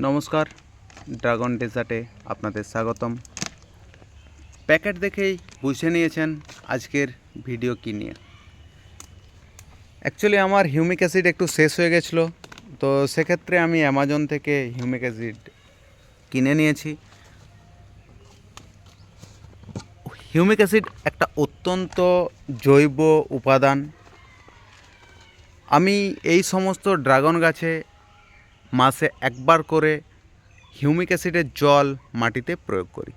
নমস্কার, ড্রাগন ডেজার্টে আপনাদের স্বাগতম। প্যাকেট দেখেই বুঝে নিয়েছেন আজকের ভিডিও কী নিয়ে। অ্যাকচুয়ালি আমার হিউমিক অ্যাসিড একটু শেষ হয়ে গেছিল, তো সেক্ষেত্রে আমি অ্যামাজন থেকে হিউমিক অ্যাসিড কিনে নিয়েছি। হিউমিক অ্যাসিড একটা অত্যন্ত জৈব উপাদান। আমি এই সমস্ত ড্রাগন গাছে মাসে একবার করে হিউমিক অ্যাসিডের জল মাটিতে প্রয়োগ করি।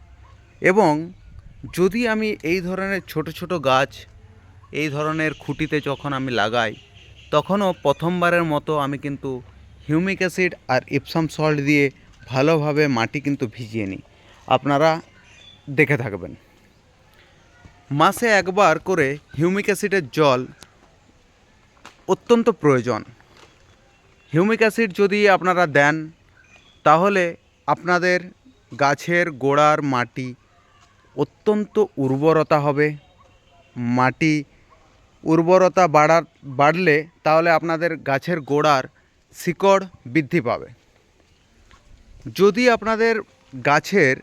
এবং যদি আমি এই ধরনের ছোট ছোট গাছ এই ধরনের খুঁটিতে যখন আমি লাগাই, তখনও প্রথমবারের মতো আমি কিন্তু হিউমিক অ্যাসিড আর ইপসাম সল্ট দিয়ে ভালোভাবে মাটি কিন্তু ভিজিয়ে নিই। আপনারা দেখে থাকবেন। মাসে একবার করে হিউমিক অ্যাসিডের জল অত্যন্ত প্রয়োজন। হিউমিক অ্যাসিড যদি আপনারা দেন, তাহলে আপনাদের গাছের গোড়ার মাটি অত্যন্ত উর্বরতা হবে। মাটি উর্বরতা বাড়ার, বাড়লে তাহলে আপনাদের গাছের গোড়ার শিকড় বৃদ্ধি পাবে। যদি আপনাদের গাছের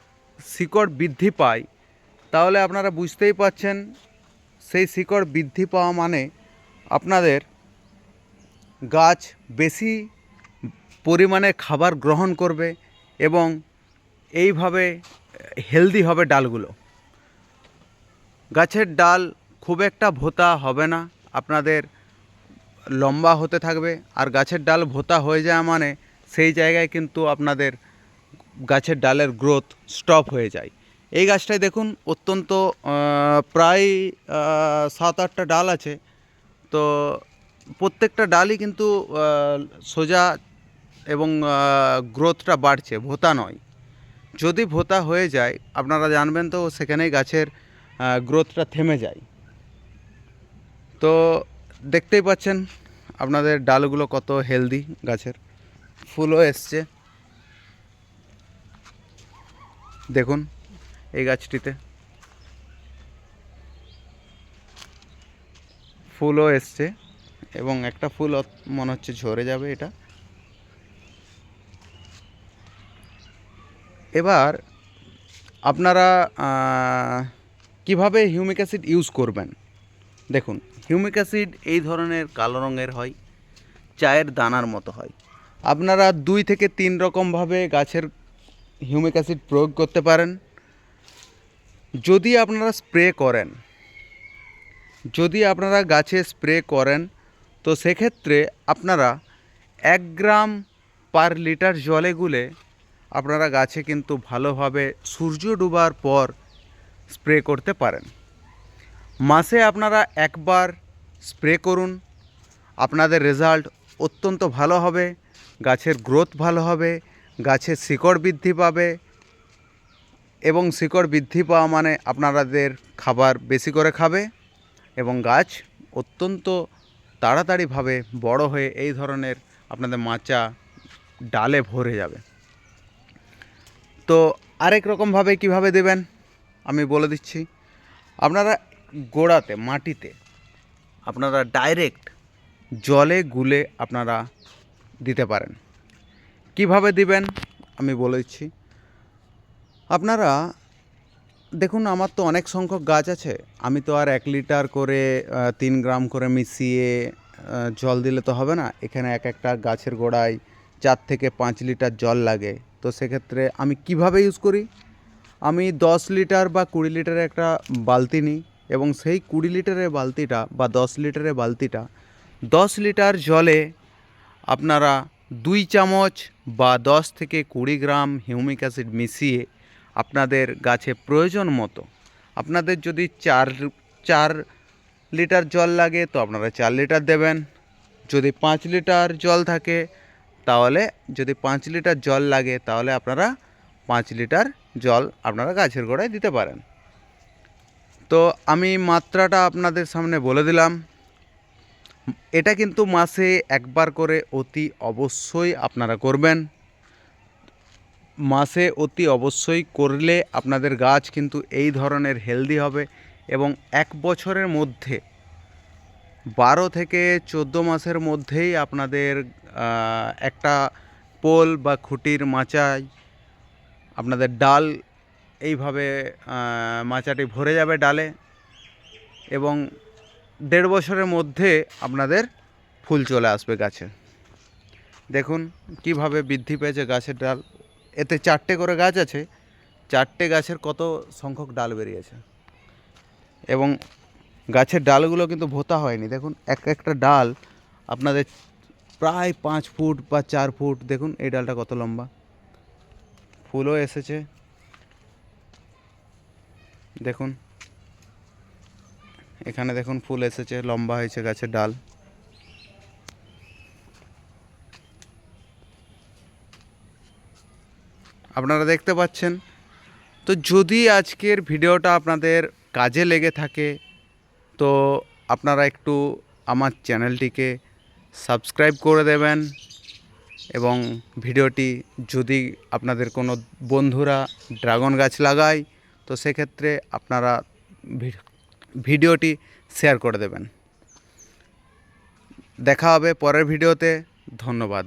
শিকড় বৃদ্ধি পায়, তাহলে আপনারা বুঝতেই পাচ্ছেন সেই শিকড় বৃদ্ধি পাওয়া মানে আপনাদের গাছ বেশি পরিমাণে খাবার গ্রহণ করবে এবং এইভাবে হেলদি হবে ডালগুলো। গাছের ডাল খুব একটা ভোতা হবে না, আপনাদের লম্বা হতে থাকবে, আর গাছের ডাল ভোতা হয়ে যায় মানে সেই জায়গায় কিন্তু আপনাদের গাছের ডালের গ্রোথ স্টপ হয়ে যায়। এই গাছটায় দেখুন অত্যন্ত প্রায় সাত আটটা ডাল আছে। তো প্রত্যেকটা ডালই কিন্তু সোজা এবং গ্রোথটা বাড়ছে, ভোতা নয়। যদি ভোতা হয়ে যায়, আপনারা জানবেন তো সেখানেই গাছের গ্রোথটা থেমে যায়। তো দেখতেই পাচ্ছেন, আপনাদের ডালগুলো কত হেলদি গাছের। ফুলও এসছে। দেখুন এই গাছটিতে। ফুলও এসছে। এবং একটা ফুল মনে হচ্ছে ঝরে যাবে এটা। এবার আপনারা কীভাবে হিউমিক অ্যাসিড ইউজ করবেন? দেখুন, হিউমিক অ্যাসিড এই ধরনের কালো রঙের হয়, চায়ের দানার মতো হয়। আপনারা দুই থেকে তিন রকমভাবে গাছের হিউমিক অ্যাসিড প্রয়োগ করতে পারেন। যদি আপনারা স্প্রে করেন, যদি আপনারা গাছে স্প্রে করেন তো সেক্ষেত্রে আপনারা এক গ্রাম পার লিটার জলে গুলে আপনারা গাছে কিন্তু ভালোভাবে সূর্য ডুবার পর স্প্রে করতে পারেন। মাসে আপনারা একবার স্প্রে করুন। আপনাদের রেজাল্ট অত্যন্ত ভালো হবে, গাছের গ্রোথ ভালো হবে, গাছের শিকড় বৃদ্ধি পাবে এবং শিকড় বৃদ্ধি পাওয়া মানে আপনাদের খাবার বেশি করে খাবে এবং গাছ অত্যন্ত তাড়াতাড়িভাবে বড় হয়ে এই ধরনের আপনাদের মাচা ডালে ভরে যাবে। তো আরেক রকমভাবে কীভাবে দেবেন? আমি বলে দিচ্ছি। আপনারা গোড়াতে, মাটিতে আপনারা ডাইরেক্ট জলে গুলে আপনারা দিতে পারেন। কীভাবে দিবেন? আমি বলে দিচ্ছি। আপনারা দেখুন, আমার তো অনেক সংখ্যক গাছ আছে। আমি তো আর এক লিটার করে তিন গ্রাম করে মিশিয়ে জল দিলে তো হবে না। এখানে এক একটা গাছের গোড়ায় চার থেকে পাঁচ লিটার জল লাগে। তো সেক্ষেত্রে আমি কীভাবে ইউজ করি? আমি দশ লিটার বা কুড়ি লিটারের একটা বালতি নিই এবং সেই কুড়ি লিটারের বালতিটা বা দশ লিটারের বালতিটা দশ লিটার জলে আপনারা দুই চামচ বা দশ থেকে কুড়ি গ্রাম হিউমিক অ্যাসিড মিশিয়ে আপনাদের গাছে প্রয়োজন মতো। আপনাদের যদি চার চার লিটার জল লাগে, তো আপনারা চার লিটার দেবেন। যদি পাঁচ লিটার জল থাকে, তাহলে যদি পাঁচ লিটার জল লাগে, তাহলে আপনারা পাঁচ লিটার জল আপনারা গাছের গোড়ায় দিতে পারেন। তো আমি মাত্রাটা আপনাদের সামনে বলে দিলাম। এটা কিন্তু মাসে একবার করে অতি অবশ্যই আপনারা করবেন। মাসে অতি অবশ্যই করলে আপনাদের গাছ কিন্তু এই ধরনের হেলদি হবে এবং এক বছরের মধ্যে, বারো থেকে চোদ্দ মাসের মধ্যেই আপনাদের একটা পোল বা খুঁটির মাচায় আপনাদের ডাল এইভাবে মাচাটি ভরে যাবে ডালে এবং দেড় বছরের মধ্যে আপনাদের ফুল চলে আসবে গাছে। দেখুন কীভাবে বৃদ্ধি পেয়েছে গাছের ডাল। এতে চারটে করে গাছ আছে, চারটে গাছের কত সংখ্যক ডাল বেরিয়েছে। এবং গাছের ডালগুলো কিন্তু ভোতা হয়নি। দেখুন, এক একটা ডাল আপনাদের প্রায় পাঁচ ফুট বা চার ফুট, দেখুন এই ডালটা কত লম্বা। ফুলও এসেছে। দেখুন, এখানে দেখুন ফুল এসেছে, লম্বা হয়েছে গাছের ডাল। আপনারা দেখতে পাচ্ছেন। তো যদি আজকের ভিডিওটা আপনাদের কাজে লেগে থাকে, তো আপনারা একটু আমার চ্যানেলটিকে সাবস্ক্রাইব করে দেবেন এবং ভিডিওটি যদি আপনাদের কোনো বন্ধুরা ড্রাগন গাছ লাগায়, তো সেক্ষেত্রে আপনারা ভিডিওটি শেয়ার করে দেবেন। দেখা হবে পরের ভিডিওতে। ধন্যবাদ।